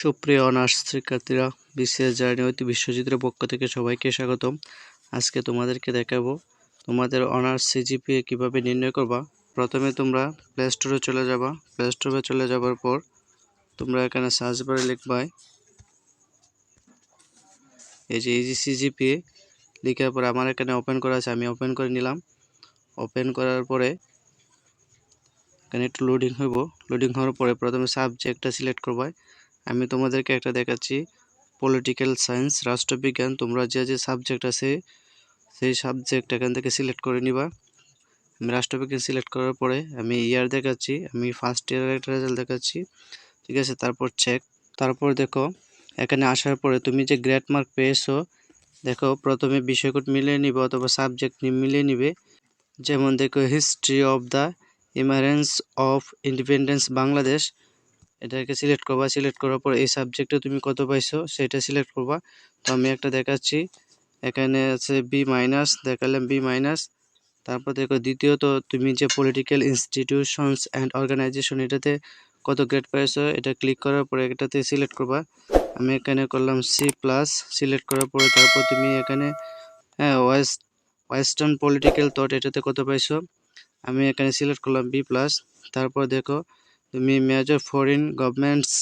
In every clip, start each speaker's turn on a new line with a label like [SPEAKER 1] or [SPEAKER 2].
[SPEAKER 1] সুপ্রিয় অনার্স শিক্ষার্থীরা, BCS journey অতি বিশ্বজিতের পক্ষ থেকে সবাইকে স্বাগতম। আজকে তোমাদেরকে দেখাবো তোমাদের অনার্স সিজিপিএ কীভাবে নির্ণয় করবা। প্রথমে তোমরা প্লে স্টোরে চলে যাবা। প্লে স্টোরে চলে যাবার পর তোমরা এখানে সার্চ বারে লিখবাই এই যে ইজি সিজিপিএ। লিখার পর আমার এখানে ওপেন করা আছে, আমি ওপেন করে নিলাম। ওপেন করার পরে এখানে একটু লোডিং হইব। লোডিং হওয়ার পরে প্রথমে সাবজেক্টটা সিলেক্ট করবাই। আমি তোমাদেরকে একটা দেখাচ্ছি। পলিটিক্যাল সায়েন্স রাষ্ট্রবিজ্ঞান, তোমরা যে যে সাবজেক্ট আছে, সেই সাবজেক্ট এখান থেকে সিলেক্ট করে নিবা। আমি রাষ্ট্রবিজ্ঞান সিলেক্ট করার পরে আমি ইয়ার দেখাচ্ছি, আমি ফার্স্ট ইয়ারের একটা রেজাল্ট দেখাচ্ছি। ঠিক আছে? তারপর চেক তারপর দেখো, এখানে আসার পরে তুমি যে গ্রেড মার্ক পেয়েছ, দেখো, প্রথমে বিষয়কোড মিলিয়ে নিবে অথবা সাবজেক্ট মিলিয়ে নিবে। যেমন দেখো history of the emergence of independence Bangladesh. এটাকে সিলেক্ট করবা। সিলেক্ট করার পর এই সাবজেক্টে তুমি কত পাইছো সেটা সিলেক্ট করবা। তো আমি একটা দেখাচ্ছি। এখানে আছে বি মাইনাস দেখালাম বি মাইনাস তারপর দেখো দ্বিতীয়ত তুমি যে পলিটিক্যাল ইনস্টিটিউশনস অ্যান্ড অর্গানাইজেশন এটাতে কত গ্রেড পাইছো এটা ক্লিক করার পরে এটাতে সিলেক্ট করবা। আমি এখানে করলাম সি প্লাস সিলেক্ট করার পরে তারপর তুমি এখানে হ্যাঁ ওয়েস্ট ওয়েস্টার্ন পলিটিক্যাল থট এটাতে কত পাইছো? আমি এখানে সিলেক্ট করলাম বি প্লাস তারপর দেখো তুমি মেজর ফরেন গভর্নমেন্টস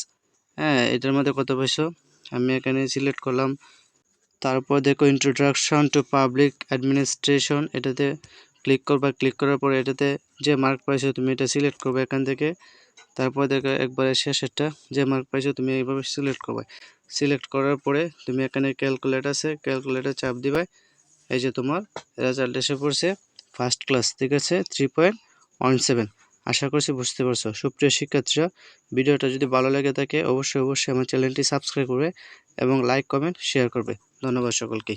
[SPEAKER 1] হ্যাঁ এটার মধ্যে কত পাইছো আমি এখানে সিলেক্ট করলাম। তারপর দেখো ইন্ট্রোডাকশন টু পাবলিক অ্যাডমিনিস্ট্রেশন এটাতে ক্লিক করবা ক্লিক করার পরে এটাতে যে মার্ক পাইছো তুমি এটা সিলেক্ট করবে এখান থেকে। তারপর দেখো একবারে শেষেরটা যে মার্ক পাইছো তুমি এইভাবে সিলেক্ট করবে। সিলেক্ট করার পরে তুমি এখানে ক্যালকুলেট আছে ক্যালকুলেটার চাপ দিবে। এই যে তোমার রেজাল্ট এসে পড়ছে ফার্স্ট ক্লাস ঠিক আছে? থ্রি পয়েন্ট ওয়ান সেভেন আশা করছি বুঝতে পারছ। সুপ্রিয় শিক্ষার্থীরা, ভিডিওটা যদি ভালো লেগে থাকে, অবশ্যই অবশ্যই আমার চ্যানেলটি সাবস্ক্রাইব করবে এবং লাইক, কমেন্ট, শেয়ার করবে। ধন্যবাদ সকলকে